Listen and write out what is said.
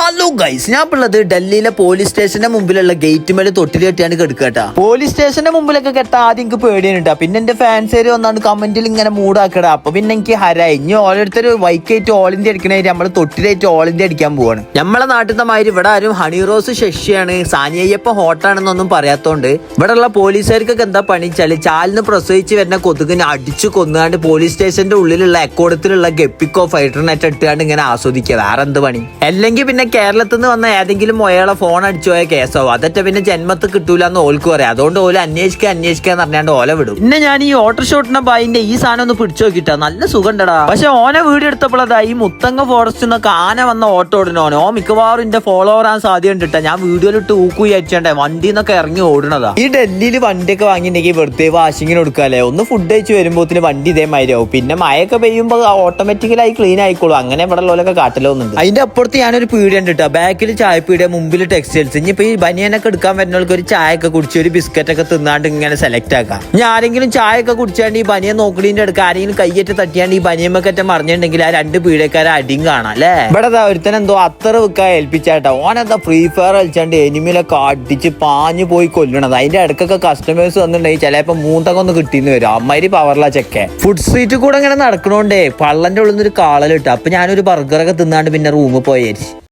Hello guys ഞാൻ ഉള്ളത് ഡൽഹിയിലെ പോലീസ് സ്റ്റേഷന്റെ മുമ്പിലുള്ള ഗേറ്റ് മേലെ തൊട്ടിൽ കെട്ടിയാണ് കിടക്കട്ടാ പോലീസ് സ്റ്റേഷന്റെ മുമ്പിലൊക്കെ കെട്ടാ ആദ്യം എനിക്ക് പേടിയുണ്ട് പിന്നെ എന്റെ ഫാൻസേര് ഒന്നാണ് കമന്റിൽ ഇങ്ങനെ മൂടാക്കടാ അപ്പൊ പിന്നെ എനിക്ക് ഹരായി. ഇനി ഓരോരുത്തർ വൈക്കായിട്ട് ഓൾ ഇന്ത്യ അടിക്കണേ നമ്മൾ തൊട്ടിലായിട്ട് ഓൾ ഇന്ത്യ അടിക്കാൻ പോവാണ്. നമ്മളെ നാട്ടിലത്തെ മാതിരി ഇവിടെ ആരും ഹണി റോസ് ശശിയാണ് സാനിയയ്യപ്പ ഹോട്ടാണെന്നൊന്നും പറയാത്തോണ്ട് ഇവിടെ ഉള്ള പോലീസുകാർക്കൊക്കെ എന്താ പണി വെച്ചാൽ ചാലിന് പ്രസവിച്ച് വരുന്ന കൊതുകിനെ അടിച്ചു കൊന്നുകാണ്ട് പോലീസ് സ്റ്റേഷന്റെ ഉള്ളിലുള്ള എക്കോടത്തിലുള്ള ഗപ്പിക്കോ ഫൈറ്റർ നെറ്റ് ഇട്ടുകാണ്ട് ഇങ്ങനെ ആസ്വദിക്കുക. വേറെ എന്ത് പണി? അല്ലെങ്കിൽ പിന്നെ കേരളത്തിൽ നിന്ന് വന്ന ഏതെങ്കിലും ഒയാളെ ഫോൺ അടിച്ചു പോയ കേസോ? അതൊക്കെ പിന്നെ ജന്മത്ത് കിട്ടൂല എന്ന് ഓൽക്ക് പറയാം അതുകൊണ്ട് ഓല അന്വേഷിക്കുക അന്വേഷിക്കുക എന്ന് പറഞ്ഞാണ്ട് ഓല വിടും. പിന്നെ ഞാൻ ഈ ഓട്ടർ ഷോട്ടിന്റെ ബായിന്റെ ഈ സാധനം ഒന്ന് പിടിച്ചു നോക്കിട്ടാ. നല്ല സുഖണ്ടടാ. പക്ഷെ ഓനെ വീട് എടുത്തപ്പോഴതാ ഈ മുത്തങ്ങ ഫോറസ്റ്റ് നിന്നൊക്കെ ആന വന്ന ഓട്ടോ ഓടുന്നോനെ ഓ മിക്കവാറും എന്റെ ഫോളോ ആവാൻ സാധ്യത ഉണ്ട് ഞാൻ വീഡിയോയിലിട്ട് ഊക്കു വിചാരിച്ചേ വണ്ടി എന്നൊക്കെ ഇറങ്ങി ഓടണതാ ഈ ഡൽഹിയിൽ വണ്ടിയൊക്കെ വാങ്ങിയിട്ടുണ്ടെങ്കിൽ വെറുതെ വാഷിങ്ങിന് കൊടുക്കാല്ലേ? ഒന്ന് ഫുഡ് കഴിച്ച് വരുമ്പോത്തിന് വണ്ടി ഇതേമാതിരി ആവും. പിന്നെ മഴയൊക്കെ പെയ്യുമ്പോൾ ഓട്ടോമാറ്റിക്കലായി ക്ലീൻ ആയിക്കോളും. അങ്ങനെ ഇവിടെ ഉള്ളവരൊക്കെ കാട്ടിലൊന്നുണ്ട്. അതിന്റെ അപ്പുറത്ത് ഞാനൊരു പീടിയ ഉണ്ട് കേട്ടോ ബാക്കിൽ ചായപ്പീടെ മുമ്പിൽ ടെക്സ്റ്റൈൽസ് ഇനിയിപ്പോ ഈ ബനിയനൊക്കെ എടുക്കാൻ വരുന്നവർക്ക് ഒരു ചായ ഒക്കെ കുടിച്ച് ഒരു ബിസ്ക്കറ്റ് ഒക്കെ തിന്നാണ്ട് ഇങ്ങനെ സെലക്ട് ആക്കാം. ഇനി ആരെങ്കിലും ചായ ഒക്കെ കുടിച്ചാണ്ട് ഈ ബനിയൻ നോക്കണീന്റെ അടുക്ക ആരെങ്കിലും കയ്യേറ്റ് തട്ടിയാണ്ട് ഈ ബനിയമ്മക്കറ്റ മറിഞ്ഞിട്ടുണ്ടെങ്കിൽ ആ രണ്ട് പീടിയക്കാരെ അടിയും കാണാം അല്ലേ? ഇവിടെ ഒരുത്തൻ എന്തോ അത്ര വിൽക്കാൻ ഏൽപ്പിച്ചാട്ടോ ഓനെന്താ ഫ്രീ ഫയർ കളിച്ചാണ്ട് എനിമിലൊക്കെ അടിച്ച് പാഞ്ഞു പോയി കൊല്ലണത്. അതിന്റെ ഇടക്കൊക്കെ കസ്റ്റമേഴ്സ് വന്നിട്ടുണ്ടെങ്കിൽ ചിലപ്പോ മൂന്നൊക്കെ ഒന്ന് കിട്ടിന്ന് വരും. അമ്മാരി പവറിലാ ചെക്കെ ഫുഡ് സ്ട്രീറ്റ് കൂടെ ഇങ്ങനെ നടക്കണോണ്ടേ പള്ളന്റെ ഉള്ളിൽ നിന്ന് ഒരു കാളലിട്ട് അപ്പൊ ഞാനൊരു ബർഗറൊക്കെ തിന്നാണ്ട് പിന്നെ റൂമിൽ പോയേരി.